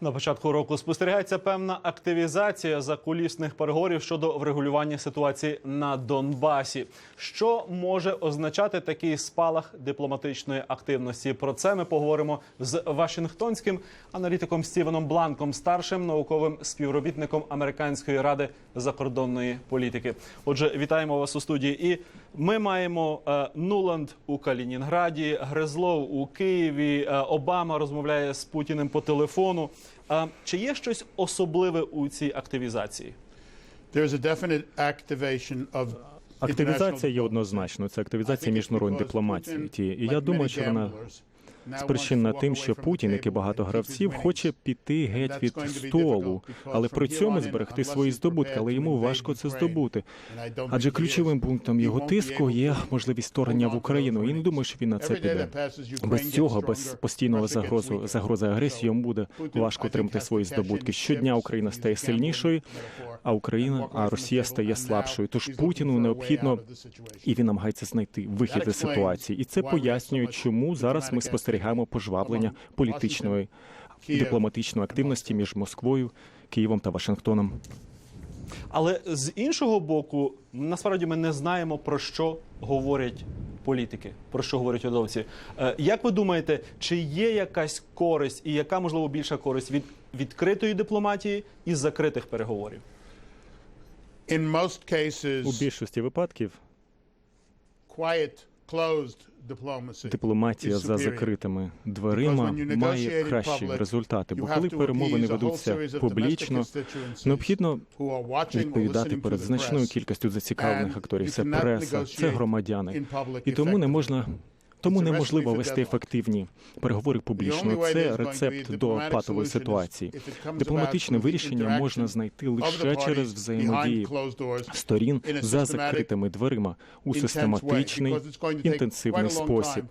На початку року спостерігається певна активізація закулісних переговорів щодо врегулювання ситуації на Донбасі. Що може означати такий спалах дипломатичної активності? Про це ми поговоримо з Вашингтонським аналітиком Стівеном Бланком, старшим науковим співробітником Американської ради закордонної політики. Отже, вітаємо вас у студії. І ми маємо е, Нуланд у Калінінграді, Грезлов у Києві. е, Обама розмовляє з Путіним по телефону. Е, чи є щось особливе у цій активізації? Активізація є однозначно. Це активізація міжнародної дипломатії. Ті. І я думаю, що вона спричинена тим, що Путін, як і багато гравців, хоче піти геть від столу, але при цьому зберегти свої здобутки. Але йому важко це здобути. Адже ключовим пунктом його тиску є можливість вторгнення в Україну. І не думаю, що він на це піде. Без цього, без постійного загрозу загрози агресії, йому буде важко отримати свої здобутки. Щодня Україна стає сильнішою, а Україна, а Росія стає слабшою. Тож Путіну необхідно і він намагається знайти вихід із ситуації. І це пояснює, чому зараз ми diplomatic спостерігаємо пожваблення among політичної Kyiv дипломатичної активності між Москвою, Києвом та Вашингтоном. Але з іншого боку, насправді ми не знаємо про що говорять політики, про що говорять урядовці. Е, Як ви думаєте, чи є якась користь, і яка можливо більша користь від відкритої дипломатії і закритих переговорів? У більшості випадків quiet, closed дипломатія за закритими дверима має кращі результати. Бо коли перемовини ведуться публічно, необхідно відповідати перед значною кількістю зацікавлених акторів. Це преса, це громадяни. І тому не можна. Тому неможливо вести ефективні переговори публічно. Це рецепт до патової ситуації. Дипломатичне вирішення можна знайти лише через doors сторін за закритими дверима у систематичний інтенсивний спосіб.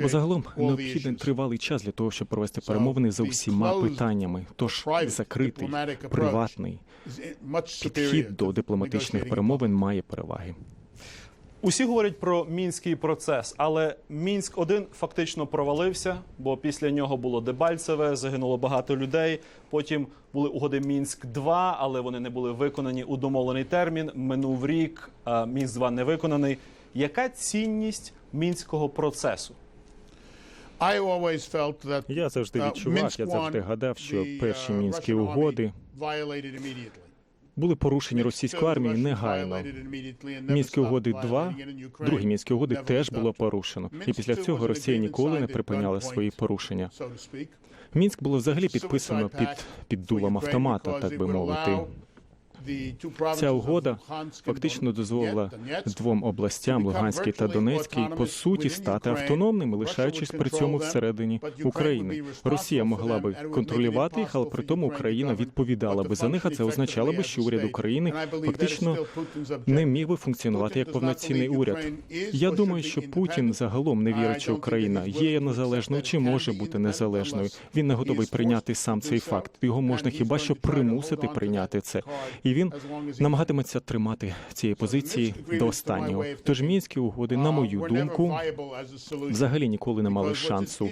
Бо загалом необхідний тривалий час для того, щоб провести перемовини за усіма питаннями. Тож закритий, приватний підхід до дипломатичних перемовин має переваги. Усі говорять про мінський процес, але мінськ 1 фактично провалився, бо після нього було Дебальцеве, загинуло багато людей. Потім були угоди Мінськ 2 але вони не були виконані у домовлений термін. Минув рік, Мінськ 2 не виконаний. Яка цінність мінського процесу? Я завжди uh, відчував, я завжди гадав, що перші uh, мінські угоди. Були порушені російською армією негайно. Мінські угоди 2, violating it in Ukraine, другі мінські угоди теж було порушено. І після цього Росія ніколи не припиняла свої порушення. Мінськ було взагалі підписано під, під дулом автомата, так би мовити. Ця угода фактично дозволила двом областям Луганській та Донецькій по суті стати автономними, лишаючись при цьому всередині України. Росія могла би контролювати їх, але при тому Україна відповідала би за них, а це означало би, що уряд. України фактично не міг би функціонувати як повноцінний уряд. Я думаю, що Путін загалом не вірить, що Україна є незалежною чи може бути незалежною. Він не готовий прийняти сам цей факт. Його можна хіба що примусити прийняти це. І він намагатиметься тримати цієї позиції до останнього. Тож мінські угоди, на мою думку, взагалі ніколи не мали шансу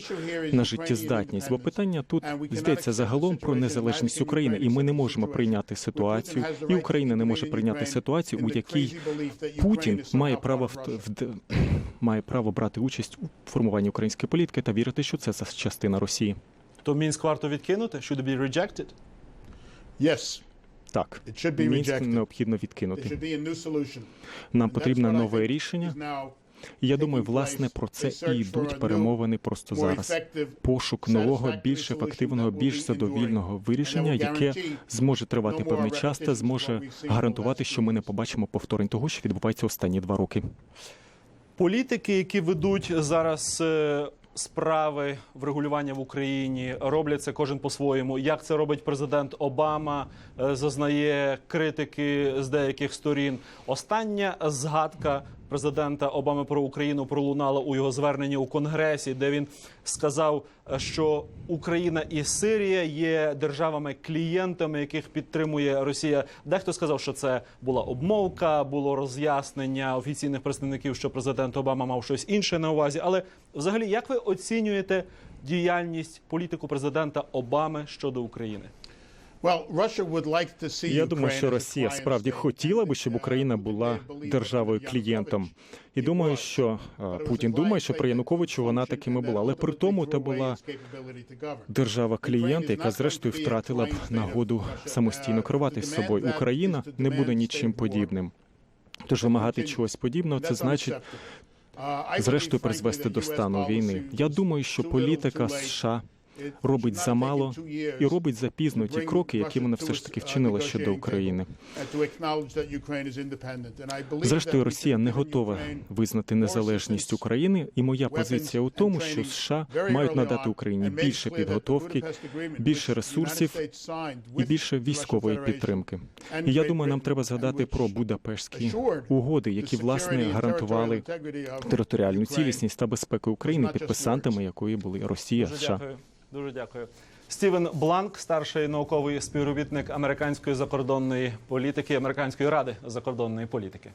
на життєздатність. Бо питання тут здається загалом про незалежність України, і ми не можемо прийняти ситуацію, і Україна не може прийняти ситуацію, у якій Путін має право в, в має право брати участь у формуванні української політики та вірити, що це частина Росії. То Мінськ варто відкинути? Should it be rejected? Yes, Так, it should be мінськ необхідно відкинути. should be a new. Нам потрібне нове рішення. я думаю, власне про це і йдуть перемовини просто зараз. Пошук нового, більш ефективного, більш задовільного вирішення, яке зможе тривати певний час та зможе гарантувати, що ми не побачимо повторень того, що відбувається останні два роки. Політики, які ведуть зараз е, справи врегулювання в Україні, роблять це кожен по-своєму. Як це робить президент Обама, е, зазнає критики з деяких сторін. Остання згадка президента Обами про Україну пролунала у його зверненні у Конгресі, де він сказав, е, що Україна і Сирія є державами-клієнтами, яких підтримує Росія. Дехто сказав, що це була обмовка, було роз'яснення офіційних представників, що президент Обама мав щось інше на увазі. Але взагалі, як ви оцінюєте діяльність політику президента Обами щодо України? Я думаю, що Росія справді хотіла би, щоб Україна була державою клієнтом. І думаю, що е, Путін думає, що при Януковичу вона такими була, але при тому це була держава клієнт, яка зрештою втратила б нагоду самостійно керувати собою. Україна не буде нічим подібним. Тож вимагати чогось подібного, це значить зрештою призвести до стану війни. Я думаю, що політика США робить замало і робить запізно ті кроки, які вона все ж таки вчинила щодо України. Зрештою, Росія не готова визнати незалежність України, і моя позиція у тому, що США мають надати Україні більше підготовки, більше ресурсів і більше військової підтримки. І я думаю, нам треба згадати про Будапештські угоди, які власне гарантували територіальну цілісність та безпеку України, підписантами якої були Росія, США. Дуже дякую. Стівен Бланк, старший науковий співробітник американської закордонної політики, американської ради закордонної політики.